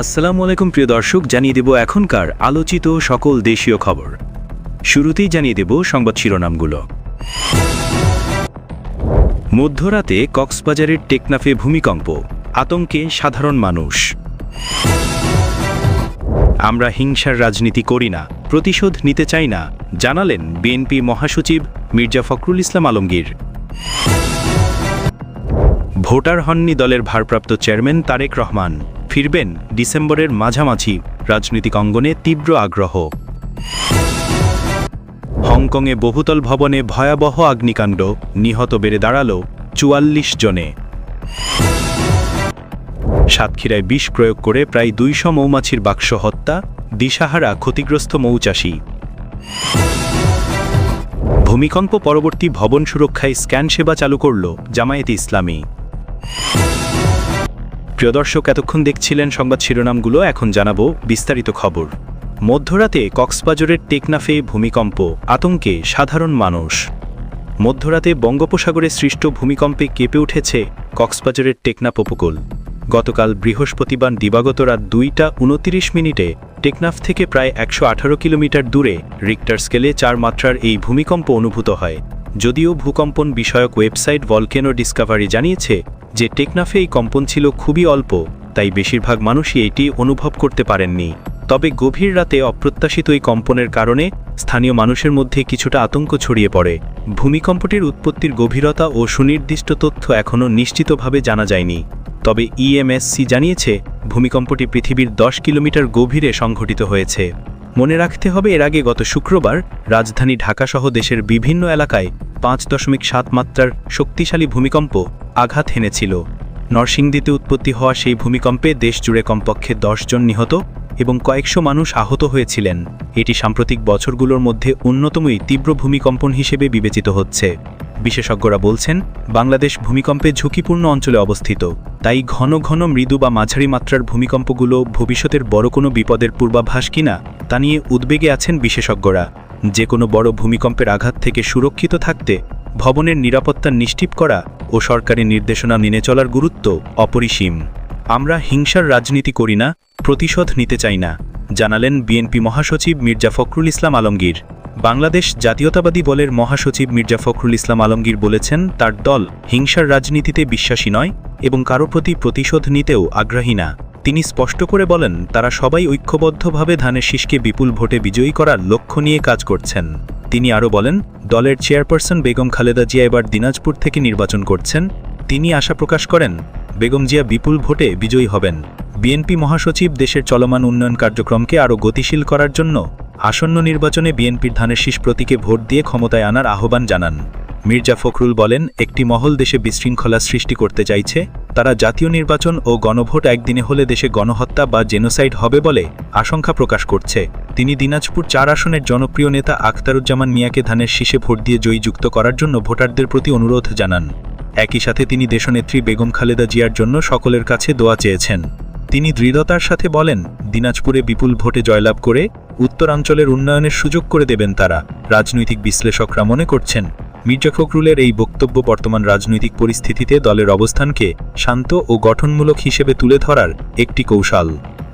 আসসালামু আলাইকুম প্রিয় দর্শক, জানিয়ে দেব এখনকার আলোচিত সকল দেশীয় খবর। শুরুতেই জানিয়ে দেব সংবাদ শিরোনামগুলো। মধ্যরাতে কক্সবাজারের টেকনাফে ভূমিকম্প, আতঙ্কে সাধারণ মানুষ। আমরা হিংসার রাজনীতি করি না, প্রতিশোধ নিতে চাই না, জানালেন বিএনপি মহাসচিব মির্জা ফখরুল ইসলাম আলমগীর। ভোটার হননি দলের ভারপ্রাপ্ত চেয়ারম্যান তারেক রহমান। ফিরবেন ডিসেম্বরের মাঝামাঝি রাজনৈতিক অঙ্গনে তীব্র আগ্রহ। হংকংয়ে বহুতল ভবনে ভয়াবহ আগ্নিকাণ্ড নিহত বেড়ে দাঁড়াল চুয়াল্লিশ জনে। সাতক্ষীরায় বিষ প্রয়োগ করে প্রায় দুইশো মৌমাছির বাক্স হত্যা, দিশাহারা ক্ষতিগ্রস্ত মৌচাষী। ভূমিকম্প পরবর্তী ভবন সুরক্ষায় স্ক্যান সেবা চালু করল জামায়াতে ইসলামী। প্রিয় দর্শক, এতক্ষণ দেখছিলেন সংবাদ শিরোনামগুলো। এখন জানাব বিস্তারিত খবর। মধ্যরাতে কক্সবাজারের টেকনাফে ভূমিকম্প, আতঙ্কে সাধারণ মানুষ। মধ্যরাতে বঙ্গোপসাগরে সৃষ্ট ভূমিকম্পে কেঁপে উঠেছে কক্সবাজারের টেকনাফ উপকূল। গতকাল বৃহস্পতিবার দিবাগত রাত দুইটা উনতিরিশ মিনিটে টেকনাফ থেকে প্রায় একশো আঠারো কিলোমিটার দূরে রিক্টার স্কেলে চার মাত্রার এই ভূমিকম্প অনুভূত হয়। যদিও ভূকম্পন বিষয়ক ওয়েবসাইট ভলকেনো ডিসকভারি জানিয়েছে যে টেকনাফে এই কম্পন ছিল খুবই অল্প, তাই বেশিরভাগ মানুষই এটি অনুভব করতে পারেননি। তবে গভীর রাতে অপ্রত্যাশিত এই কম্পনের কারণে স্থানীয় মানুষের মধ্যে কিছুটা আতঙ্ক ছড়িয়ে পড়ে। ভূমিকম্পটির উৎপত্তির গভীরতা ও সুনির্দিষ্ট তথ্য এখনও নিশ্চিতভাবে জানা যায়নি। তবে ইএমএসসি জানিয়েছে, ভূমিকম্পটি পৃথিবীর দশ কিলোমিটার গভীরে সংঘটিত হয়েছে। মনে রাখতে হবে, এর আগে গত শুক্রবার রাজধানী ঢাকাসহ দেশের বিভিন্ন এলাকায় পাঁচ দশমিক সাত মাত্রার শক্তিশালী ভূমিকম্প আঘাত হেনেছিল। নরসিংদীতে উৎপত্তি হওয়া সেই ভূমিকম্পে দেশজুড়ে কমপক্ষে জন নিহত এবং কয়েকশো মানুষ আহত হয়েছিলেন। এটি সাম্প্রতিক বছরগুলোর মধ্যে অন্যতমই তীব্র ভূমিকম্পন হিসেবে বিবেচিত হচ্ছে। বিশেষজ্ঞরা বলছেন, বাংলাদেশ ভূমিকম্পে ঝুঁকিপূর্ণ অঞ্চলে অবস্থিত। তাই ঘন ঘন মৃদু বা মাঝারি মাত্রার ভূমিকম্পগুলো ভবিষ্যতের বড় কোনো বিপদের পূর্বাভাস কিনা তা নিয়ে উদ্বেগে আছেন বিশেষজ্ঞরা। যে কোনো বড় ভূমিকম্পের আঘাত থেকে সুরক্ষিত থাকতে ভবনের নিরাপত্তা নিশ্চিত করা ও সরকারি নির্দেশনা মেনে চলার গুরুত্ব অপরিসীম। আমরা হিংসার রাজনীতি করি না, প্রতিশোধ নিতে চাই না, জানালেন বিএনপি মহাসচিব মির্জা ফখরুল ইসলাম আলমগীর। বাংলাদেশ জাতীয়তাবাদী বলের মহাসচিব মির্জা ফখরুল ইসলাম আলমগীর বলেছেন, তার দল হিংসার রাজনীতিতে বিশ্বাসী নয় এবং কারও প্রতি প্রতিশোধ নিতেও আগ্রহী না। তিনি স্পষ্ট করে বলেন, তারা সবাই ঐক্যবদ্ধভাবে ধানের শীষকে বিপুল ভোটে বিজয়ী করার লক্ষ্য নিয়ে কাজ করছেন। তিনি আরও বলেন, দলের চেয়ারপারসন বেগম খালেদা জিয়া এবার দিনাজপুর থেকে নির্বাচন করছেন। তিনি আশা প্রকাশ করেন, বেগম জিয়া বিপুল ভোটে বিজয়ী হবেন। বিএনপি মহাসচিব দেশের চলমান উন্নয়ন কার্যক্রমকে আরও গতিশীল করার জন্য আসন্ন নির্বাচনে বিএনপির ধানের শীষ প্রতীকে ভোট দিয়ে ক্ষমতায় আনার আহ্বান জানান। মির্জা ফখরুল বলেন, একটি মহল দেশে বিশৃঙ্খলা সৃষ্টি করতে চাইছে। তারা জাতীয় নির্বাচন ও গণভোট একদিনে হলে দেশে গণহত্যা বা জেনোসাইড হবে বলে আশঙ্কা প্রকাশ করছে। তিনি দিনাজপুর চার আসনের জনপ্রিয় নেতা আখতারুজ্জামান মিয়াকে ধানের শীষে ভোট দিয়ে জয়যুক্ত করার জন্য ভোটারদের প্রতি অনুরোধ জানান। একই সাথে তিনি দেশনেত্রী বেগম খালেদা জিয়ার জন্য সকলের কাছে দোয়া চেয়েছেন। তিনি দৃঢ়তার সাথে বলেন, দিনাজপুরে বিপুল ভোটে জয়লাভ করে উত্তরাঞ্চলের উন্নয়নের সুযোগ করে দেবেন তারা, রাজনৈতিক বিশ্লেষকরা মনে করছেন। মির্জা ফখরুলের এই বক্তব্য বর্তমান রাজনৈতিক পরিস্থিতিতে দলের অবস্থানকে শান্ত ও গঠনমূলক হিসেবে তুলে ধরার একটি কৌশল।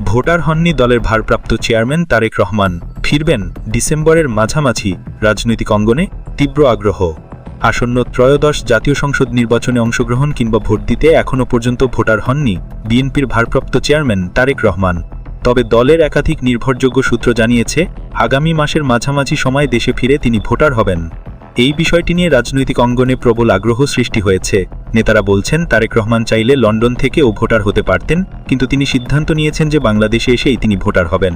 ভোটার হননি দলের ভারপ্রাপ্ত চেয়ারম্যান তারেক রহমান। ফিরবেন ডিসেম্বরের মাঝামাঝি রাজনৈতিক অঙ্গনে তীব্র আগ্রহ। আসন্ন ত্রয়োদশ জাতীয় সংসদ নির্বাচনে অংশগ্রহণ কিংবা ভোট দিতে এখনও পর্যন্ত ভোটার হননি বিএনপির ভারপ্রাপ্ত চেয়ারম্যান তারেক রহমান। তবে দলের একাধিক নির্ভরযোগ্য সূত্র জানিয়েছে, আগামী মাসের মাঝামাঝি সময় দেশে ফিরে তিনি ভোটার হবেন। এই বিষয়টি নিয়ে রাজনৈতিক অঙ্গনে প্রবল আগ্রহ সৃষ্টি হয়েছে। নেতারা বলছেন, তারেক রহমান চাইলে লন্ডন থেকেও ভোটার হতে পারতেন, কিন্তু তিনি সিদ্ধান্ত নিয়েছেন যে বাংলাদেশে এসেই তিনি ভোটার হবেন।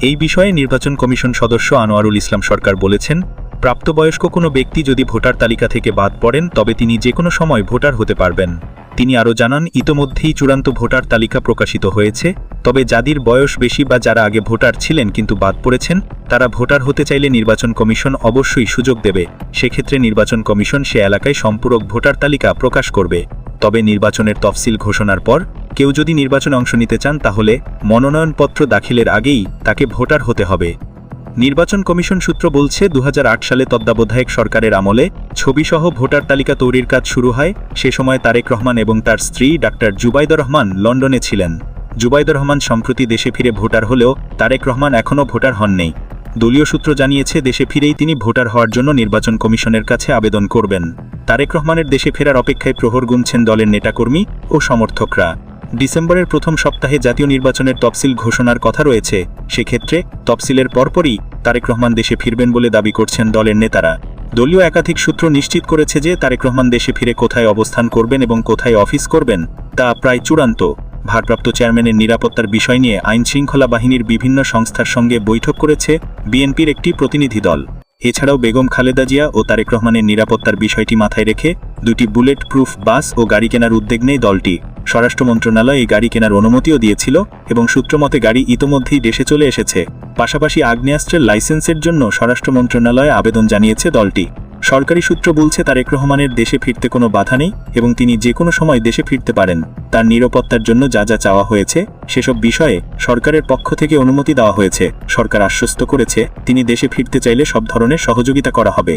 এই বিষয়ে নির্বাচন কমিশন সদস্য আনোয়ারুল ইসলাম সরকার বলেছেন প্রাপ্তবয়স্ক কোনো ব্যক্তি যদি ভোটার তালিকা থেকে বাদ পড়েন, তবে তিনি যে কোনো সময় ভোটার হতে পারবেন। তিনি আরও জানান, ইতোমধ্যেই চূড়ান্ত ভোটার তালিকা প্রকাশিত হয়েছে, তবে যাদের বয়স বেশি বা যারা আগে ভোটার ছিলেন কিন্তু বাদ পড়েছেন, তারা ভোটার হতে চাইলে নির্বাচন কমিশন অবশ্যই সুযোগ দেবে। সেক্ষেত্রে নির্বাচন কমিশন সে এলাকায় সম্পূরক ভোটার তালিকা প্রকাশ করবে। তবে নির্বাচনের তফসিল ঘোষণার পর, কেউ যদি নির্বাচনে অংশ নিতে চান, তাহলে মনোনয়নপত্র দাখিলের আগেই তাকে ভোটার হতে হবে। নির্বাচন কমিশন সূত্র বলছে দু হাজার আট সালে তত্ত্বাবধায়ক সরকারের আমলে ছবিসহ ভোটার তালিকা তৈরির কাজ শুরু হয়। সে সময় তারেক রহমান এবং তার স্ত্রী ডাক্তার জুবাইদুর রহমান লন্ডনে ছিলেন। জুবাইদুর রহমান সম্প্রতি দেশে ফিরে ভোটার হলেও তারেক রহমান এখনও ভোটার হননি। দলীয় সূত্র জানিয়েছে, দেশে ফিরেই তিনি ভোটার হওয়ার জন্য নির্বাচন কমিশনের কাছে আবেদন করবেন। তারেক রহমানের দেশে ফেরার অপেক্ষায় প্রহর গুনছেন দলের নেতাকর্মী ও সমর্থকরা। ডিসেম্বরের প্রথম সপ্তাহে জাতীয় নির্বাচনের তফসিল ঘোষণার কথা রয়েছে। সেক্ষেত্রে তফসিলের পরপরই তারেক রহমান দেশে ফিরবেন বলে দাবি করছেন দলের নেতারা। দলীয় একাধিক সূত্র নিশ্চিত করেছে যে তারেক রহমান দেশে ফিরে কোথায় অবস্থান করবেন এবং কোথায় অফিস করবেন, তা প্রায় চূড়ান্ত। ভারপ্রাপ্ত চেয়ারম্যানের নিরাপত্তার বিষয় নিয়ে আইন শৃঙ্খলা বাহিনীর বিভিন্ন সংস্থার সঙ্গে বৈঠক করেছে বিএনপির একটি প্রতিনিধি দল। এছাড়াও বেগম খালেদা জিয়া ও তারেক রহমানের নিরাপত্তার বিষয়টি মাথায় রেখে দুটি বুলেট প্রুফ বাস ও গাড়ি কেনার উদ্যোগ নেই দলটি। স্বরাষ্ট্র মন্ত্রণালয় এই গাড়ি কেনার অনুমতিও দিয়েছিল এবং সূত্রমতে গাড়ি ইতোমধ্যেই দেশে চলে এসেছে। পাশাপাশি আগ্নেয়াস্ত্রের লাইসেন্সের জন্য স্বরাষ্ট্র মন্ত্রণালয়ে আবেদন জানিয়েছে দলটি। সরকারি সূত্র বলছে তারেক রহমানের দেশে ফিরতে কোনো বাধা নেই এবং তিনি যে কোনো সময় দেশে ফিরতে পারেন। তার নিরাপত্তার জন্য যা যা চাওয়া হয়েছে, সেসব বিষয়ে সরকারের পক্ষ থেকে অনুমতি দেওয়া হয়েছে। সরকার আশ্বস্ত করেছে, তিনি দেশে ফিরতে চাইলে সব ধরনের সহযোগিতা করা হবে।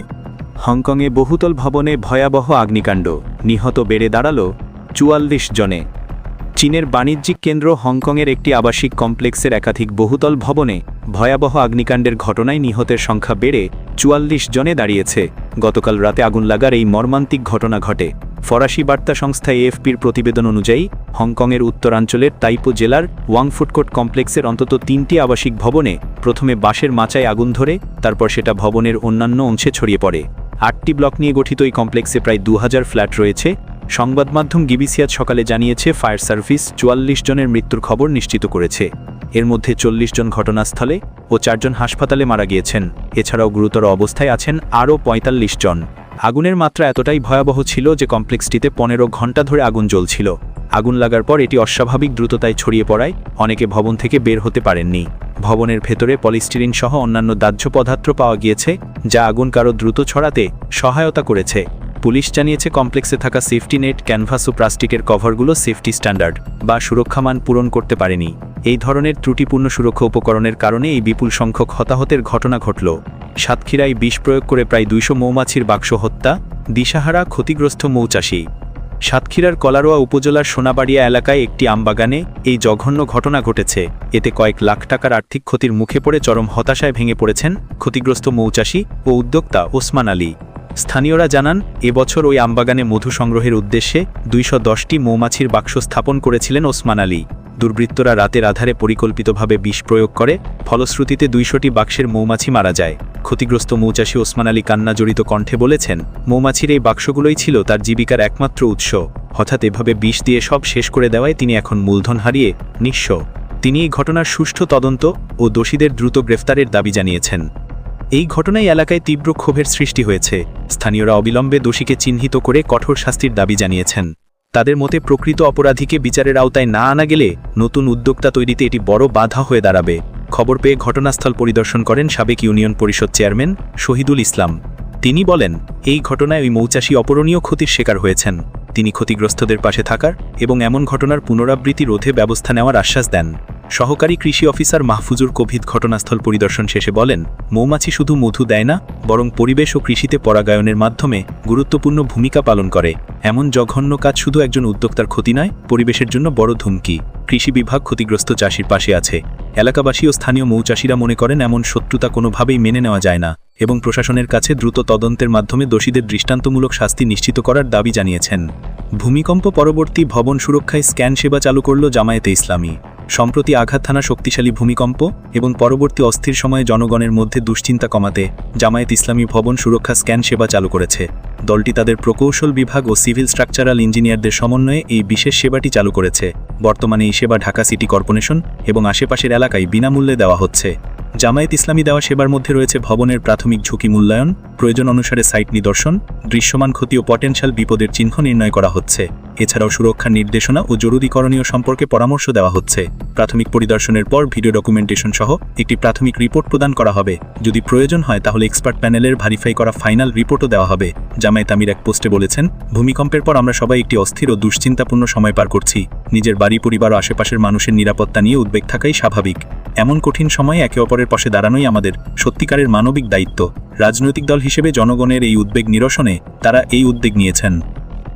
হংকংয়ে বহুতল ভবনে ভয়াবহ আগ্নিকাণ্ড। নিহত বেড়ে দাঁড়াল চুয়াল্লিশ জনে। চীনের বাণিজ্যিক কেন্দ্র হংকংয়ের একটি আবাসিক কমপ্লেক্সের একাধিক বহুতল ভবনে ভয়াবহ অগ্নিকাণ্ডের ঘটনায় নিহতের সংখ্যা বেড়ে চুয়াল্লিশ জনে দাঁড়িয়েছে। গতকাল রাতে আগুন লাগার এই মর্মান্তিক ঘটনা ঘটে। ফরাসি বার্তা সংস্থা এএফপির প্রতিবেদন অনুযায়ী, হংকংয়ের উত্তরাঞ্চলের তাইপো জেলার ওয়াং ফুডকোর্ট কমপ্লেক্সের অন্তত তিনটি আবাসিক ভবনে প্রথমে বাঁশের মাচায় আগুন ধরে, তারপর সেটা ভবনের অন্যান্য অংশে ছড়িয়ে পড়ে। আটটি ব্লক নিয়ে গঠিত এই কমপ্লেক্সে প্রায় দু হাজার ফ্ল্যাট রয়েছে। সংবাদ মাধ্যম গিবিসি আজ সকালে জানিয়েছে, ফায়ার সার্ভিস চুয়াল্লিশ জনের মৃত্যুর খবর নিশ্চিত করেছে। এর মধ্যে চল্লিশ জন ঘটনাস্থলে ও চারজন হাসপাতালে মারা গিয়েছেন। এছাড়াও গুরুতর অবস্থায় আছেন আরও পঁয়তাল্লিশ জন। আগুনের মাত্রা এতটাই ভয়াবহ ছিল যে কমপ্লেক্সটিতে পনেরো ঘণ্টা ধরে আগুন জ্বলছিল। আগুন লাগার পর এটি অস্বাভাবিক দ্রুততায় ছড়িয়ে পড়ায় অনেকে ভবন থেকে বের হতে পারেননি। ভবনের ভেতরে পলিস্টিরিন সহ অন্যান্য দাহ্য পদার্থ পাওয়া গিয়েছে, যা আগুন কারও দ্রুত ছড়াতে সহায়তা করেছে। পুলিশ জানিয়েছে কমপ্লেক্সে থাকা সেফটি নেট, ক্যানভাস ও প্লাস্টিকের কভারগুলো সেফটি স্ট্যান্ডার্ড বা সুরক্ষামান পূরণ করতে পারেনি। এই ধরনের ত্রুটিপূর্ণ সুরক্ষা উপকরণের কারণে এই বিপুল সংখ্যক হতাহতের ঘটনা ঘটল। সাতক্ষীরায় বিষ প্রয়োগ করে প্রায় দুইশো মৌমাছির বাক্স হত্যা, দিশাহারা ক্ষতিগ্রস্ত মৌচাষী। সাতক্ষীরার কলারোয়া উপজেলার সোনাবাড়িয়া এলাকায় একটি আমবাগানে এই জঘন্য ঘটনা ঘটেছে। এতে কয়েক লাখ টাকার আর্থিক ক্ষতির মুখে পড়ে চরম হতাশায় ভেঙে পড়েছেন ক্ষতিগ্রস্ত মৌচাষী ও উদ্যোক্তা ওসমান আলী। স্থানীয়রা জানান এবছর ওই আমবাগানে মধু সংগ্রহের উদ্দেশ্যে দুইশো দশটি মৌমাছির বাক্স স্থাপন করেছিলেন ওসমান আলী। দুর্বৃত্তরা রাতের আধারে পরিকল্পিতভাবে বিষ প্রয়োগ করে, ফলশ্রুতিতে দুইশোটি বাক্সের মৌমাছি মারা যায়। ক্ষতিগ্রস্ত মৌচাষী ওসমান আলী কান্না জড়িত কণ্ঠে বলেছেন, মৌমাছির এই বাক্সগুলোই ছিল তার জীবিকার একমাত্র উৎস। হঠাৎ এভাবে বিষ দিয়ে সব শেষ করে দেওয়ায় তিনি এখন মূলধন হারিয়ে নিঃস্ব। তিনি এই ঘটনার সুষ্ঠু তদন্ত ও দোষীদের দ্রুত গ্রেফতারের দাবি জানিয়েছেন। এই ঘটনায় এলাকায় তীব্র ক্ষোভের সৃষ্টি হয়েছে। স্থানীয়রা অবিলম্বে দোষীকে চিহ্নিত করে কঠোর শাস্তির দাবি জানিয়েছেন। তাদের মতে প্রকৃত অপরাধীকে বিচারের আওতায় না আনা গেলে নতুন উদ্যোক্তা তৈরিতে এটি বড় বাধা হয়ে দাঁড়াবে। খবর পেয়ে ঘটনাস্থল পরিদর্শন করেন সাবেক ইউনিয়ন পরিষদ চেয়ারম্যান শহীদুল ইসলাম। তিনি বলেন, এই ঘটনায় ওই মৌচাষী অপরণীয় ক্ষতির শিকার হয়েছেন। তিনি ক্ষতিগ্রস্তদের পাশে থাকার এবং এমন ঘটনার পুনরাবৃত্তি রোধে ব্যবস্থা নেওয়ার আশ্বাস দেন। সহকারী কৃষি অফিসার মাহফুজুর কোভিদ ঘটনাস্থল পরিদর্শন শেষে বলেন, মৌমাছি শুধু মধু দেয় না, বরং পরিবেশ ও কৃষিতে পরাগায়নের মাধ্যমে গুরুত্বপূর্ণ ভূমিকা পালন করে। এমন জঘন্য কাজ শুধু একজন উদ্যোক্তার ক্ষতি নয়, পরিবেশের জন্য বড় ধুমকি। কৃষি বিভাগ ক্ষতিগ্রস্ত চাষির পাশে আছে। এলাকাবাসী ও স্থানীয় মৌচাষীরা মনে করেন, এমন শত্রুতা কোনোভাবেই মেনে নেওয়া যায় না এবং প্রশাসনের কাছে দ্রুত তদন্তের মাধ্যমে দোষীদের দৃষ্টান্তমূলক শাস্তি নিশ্চিত করার দাবি জানিয়েছেন। ভূমিকম্প পরবর্তী ভবন সুরক্ষায় স্ক্যান সেবা চালু করল জামায়াতে ইসলামী। সম্প্রতি আঘাত থানা শক্তিশালী ভূমিকম্প এবং পরবর্তী অস্থির সময়ে জনগণের মধ্যে দুশ্চিন্তা কমাতে জামায়াত ইসলামী ভবন সুরক্ষা স্ক্যান সেবা চালু করেছে। দলটি তাদের প্রকৌশল বিভাগ ও সিভিল স্ট্রাকচারাল ইঞ্জিনিয়ারদের সমন্বয়ে এই বিশেষ সেবাটি চালু করেছে। বর্তমানে এই সেবা ঢাকা সিটি কর্পোরেশন এবং আশেপাশের এলাকায় বিনামূল্যে দেওয়া হচ্ছে। জামায়াত ইসলামী দেওয়া সেবার মধ্যে রয়েছে ভবনের প্রাথমিক ঝুঁকি মূল্যায়ন, প্রয়োজন অনুসারে সাইট নিদর্শন, দৃশ্যমান ক্ষতি ও পটেনশিয়াল বিপদের চিহ্ন নির্ণয় করা হচ্ছে। এছাড়াও সুরক্ষার নির্দেশনা ও জরুরি করণীয় সম্পর্কে পরামর্শ দেওয়া হচ্ছে। প্রাথমিক পরিদর্শনের পর ভিডিও ডকুমেন্টেশন সহ একটি প্রাথমিক রিপোর্ট প্রদান করা হবে। যদি প্রয়োজন হয় তাহলে এক্সপার্ট প্যানেলের ভারিফাই করা ফাইনাল রিপোর্টও দেওয়া হবে। জামায়াত আমির এক পোস্টে বলেছেন, ভূমিকম্পের পর আমরা সবাই একটি অস্থির ও দুশ্চিন্তাপূর্ণ সময় পার করছি। নিজের বাড়ি, পরিবার ও আশেপাশের মানুষের নিরাপত্তা নিয়ে উদ্বেগ থাকাই স্বাভাবিক। এমন কঠিন সময়ে একে অপরের পাশে দাঁড়ানোই আমাদের সত্যিকারের মানবিক দায়িত্ব। রাজনৈতিক দল হিসেবে জনগণের এই উদ্বেগ নিরসনে তারা এই উদ্বেগ নিয়েছেন।